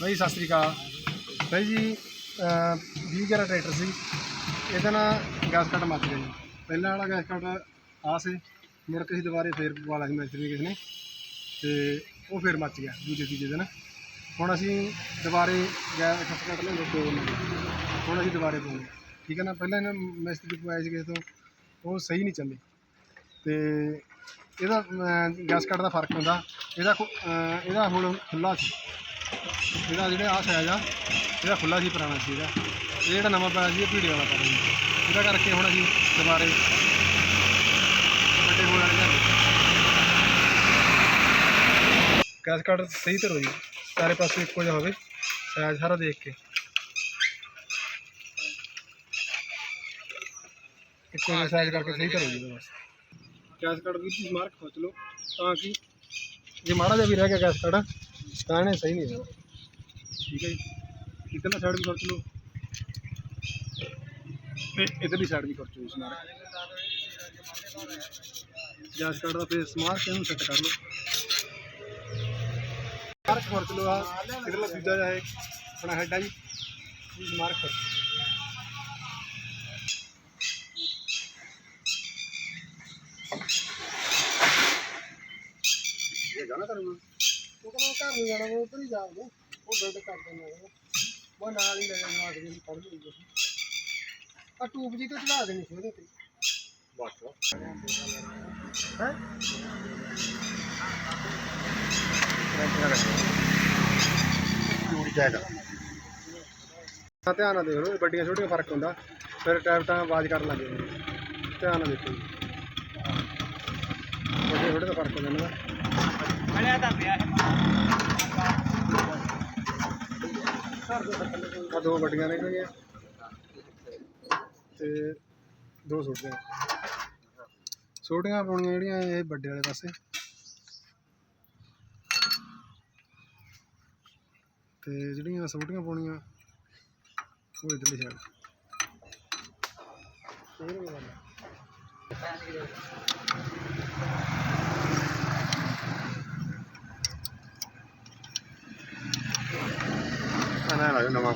ਬਾਈ, ਸਤਿ ਸ੍ਰੀ ਅਕਾਲ। ਬਾਈ ਜੀ 20 ਗਿਆਰਾਂ ਟਰੈਕਟਰ ਸੀ। ਇਹਦਾ ਨਾ ਗੈਸ ਕੱਟ ਮੱਚ ਗਿਆ ਜੀ। ਪਹਿਲਾਂ ਵਾਲਾ ਗੈਸ ਕੱਟ ਆ ਸੀ। ਮੁੜ ਕੇ ਅਸੀਂ ਦੁਬਾਰੇ ਫੇਰ ਪਵਾ ਲਿਆ ਸੀ, ਮਿਸਤਰੀ ਕਿਸੇ ਨੇ। ਤੇ ਉਹ ਫੇਰ ਮੱਚ ਗਿਆ, ਦੂਜੇ ਤੀਜੇ ਦਿਨ। ਹੁਣ ਅਸੀਂ ਦੁਬਾਰੇ ਗੈਸ ਕੱਟ ਲੈਂਦੇ, ਦੋ ਨਵੇਂ ਹੁਣ ਅਸੀਂ ਦੁਬਾਰੇ ਪਾਉਂਦੇ ਠੀਕ ਹੈ ਨਾ? ਪਹਿਲਾਂ ਇਹਨਾਂ ਮਿਸਤਰੀ ਪਵਾਏ ਸੀ ਕਿਸੇ ਤੋਂ। ਉਹ ਸਹੀ ਨਹੀਂ ਚੱਲੇ। ਤੇ ਇਹਦਾ ਗੈਸ ਕੱਟ ਦਾ ਫ਼ਰਕ ਹੁੰਦਾ। ਇਹਦਾ ਖੁ- ਇਹਦਾ ਹੁਣ ਖੁੱਲਾ ਸੀ। ਇਹਦਾ ਜਿਹੜਾ ਆਹ ਸਾਈਜ਼ ਆ, ਜਿਹੜਾ ਖੁੱਲਾ ਸੀ ਪੁਰਾਣਾ ਸੀ ਇਹਦਾ ਇਹ ਜਿਹੜਾ ਨਵਾਂ ਪਾਇਆ ਸੀ, ਇਹ ਭੀੜੇ ਵਾਲਾ ਪਾਇਆ ਸੀ। ਇਹਦਾ ਕਰਕੇ ਹੁਣ ਅਸੀਂ ਦੁਬਾਰੇ ਵੱਡੇ ਹੋਣ ਵਾਲੇ ਲਿਆਂਦੇ ਗੈਸ ਕੱਟ ਸਹੀ ਤਰ੍ਹਾਂ ਜੀ ਸਾਰੇ ਪਾਸੇ ਇੱਕੋ ਜਿਹਾ ਹੋਵੇ ਸਾਈਜ਼ ਸਾਰਾ ਦੇਖ ਕੇ। ਇੱਕੋ ਜਿਹਾ ਸਾਈਜ਼ ਕਰਕੇ ਸਹੀ ਤਰ੍ਹਾਂ ਜੀ ਬਸ ਗੈਸ ਕੱਟ ਦੀ ਚੀਜ਼ ਮਾਰਕ ਖੋਚ ਲਓ, ਤਾਂ ਕਿ ਜੇ ਮਾੜਾ ਜਿਹਾ ਵੀ ਰਹਿ ਗਿਆ ਗੈਸ ਕੱਟ ਤਾਂ ਸਹੀ ਨਹੀਂ ਹੋਣਾ ਠੀਕ ਹੈ ਜੀ। ਇਧਰਲਾ ਸਾਈਡ ਵੀ ਖਰਚ ਲਓ। ਤੇ ਇਧਰਲੀ ਸਾਈਡ ਵੀ ਖਰਚੋ ਇਸ ਮਾਰਕ ਗੈਸ ਕੱਟ ਦਾ ਫੇਸ ਮਾਰ ਕੇ ਇਹਨੂੰ ਸੈੱਟ ਕਰ ਲਓ। ਮਾਰਕ ਖਰਚ ਲਓ ਆ। ਇਧਰਲਾ ਦੂਜਾ ਜਿਹਾ ਹੈ ਆਪਣਾ ਹੈਡ ਆ ਜੀ। ਇਸ ਖਰਚ। ਜਾਣਾ ਕਰੂਗਾ। ਉਹ ਕਹਿੰਦਾ ਘਰ ਨਹੀਂ ਜਾਣਾ ਉਹ ਉੱਧਰ ਹੀ ਜਾਊਗਾ ਉਹ ਬਿਲਡ ਕਰ ਦਿੰਦਾ ਉਹ ਨਾਲ ਹੀ ਲੈ ਜਾਣਾ ਅਗਲੇ ਨੂੰ ਪੜ ਲੂਗਾ ਆ। ਟੂਬ ਜੀ ਤੇ ਚੜਾ ਦੇਣੀ ਸੀ ਉਹਦੇ ਤੇ। ਬਸ। ਹੈ? ਜੂੜੀ ਜਾਏਗਾ ਹਾਂ ਧਿਆਨ ਨਾਲ ਦੇਖ ਲਓ ਇਹ ਵੱਡੀਆਂ ਛੋਟੀਆਂ ਫ਼ਰਕ ਹੁੰਦਾ ਫਿਰ ਟੈਪਟਾਂ ਆਵਾਜ਼ ਕਰਨ ਲੱਗ ਜਾਂਦੀਆਂ ਧਿਆਨ ਨਾਲ ਦੇਖੋ ਜੀ। ਵੱਡੇ ਛੋਟੇ ਦਾ ਫ਼ਰਕ ਹੁੰਦਾ ਇਹਨਾਂ ਦਾ ਬਣਿਆ ਤਾਂ ਪਿਆ ਆ ਦੋ ਵੱਡੀਆਂ ਨਿਕਲ ਗਈਆਂ ਤੇ ਦੋ ਛੋਟੀਆਂ। ਛੋਟੀਆਂ ਪਾਉਣੀਆਂ ਜਿਹੜੀਆਂ ਇਹ ਵੱਡੇ ਵਾਲੇ ਪਾਸੇ। ਤੇ ਜਿਹੜੀਆਂ ਛੋਟੀਆਂ ਪਾਉਣੀਆਂ, ਉਹ ਇਧਰਲੀ ਸਾਈਡ ਇਹ ਨਹੀਂ ਗੱਲ ਆਣਾ ਨਾ ਨਵਾਂ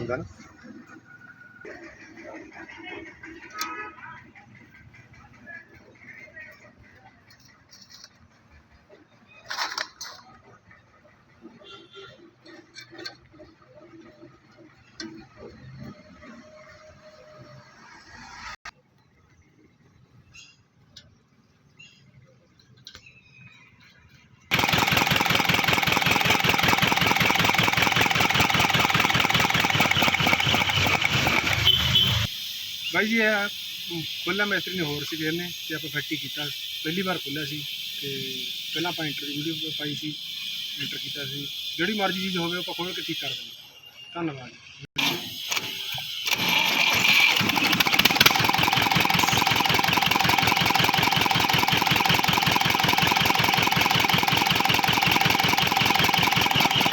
ਬਾਈ ਜੀ, ਇਹ ਖੁੱਲਾ ਮੈਸਤਰੀ ਨੇ ਹੋਰ ਸੀ ਫੇਰ ਨੇ ਤੇ ਆਪਾਂ ਫੈਕਟਰੀ ਕੀਤਾ। ਪਹਿਲੀ ਵਾਰ ਖੁੱਲਿਆ ਸੀ, ਤੇ ਪਹਿਲਾਂ ਆਪਾਂ ਇੰਟਰ ਵੀਡੀਓ ਪਾਈ ਸੀ ਇੰਟਰ ਕੀਤਾ ਸੀ। ਜਿਹੜੀ ਮਰਜ਼ੀ ਚੀਜ਼ ਹੋਵੇ, ਆਪਾਂ ਖੋਲ ਕੇ ਠੀਕ ਕਰ ਦਿੰਦੇ ਧੰਨਵਾਦ।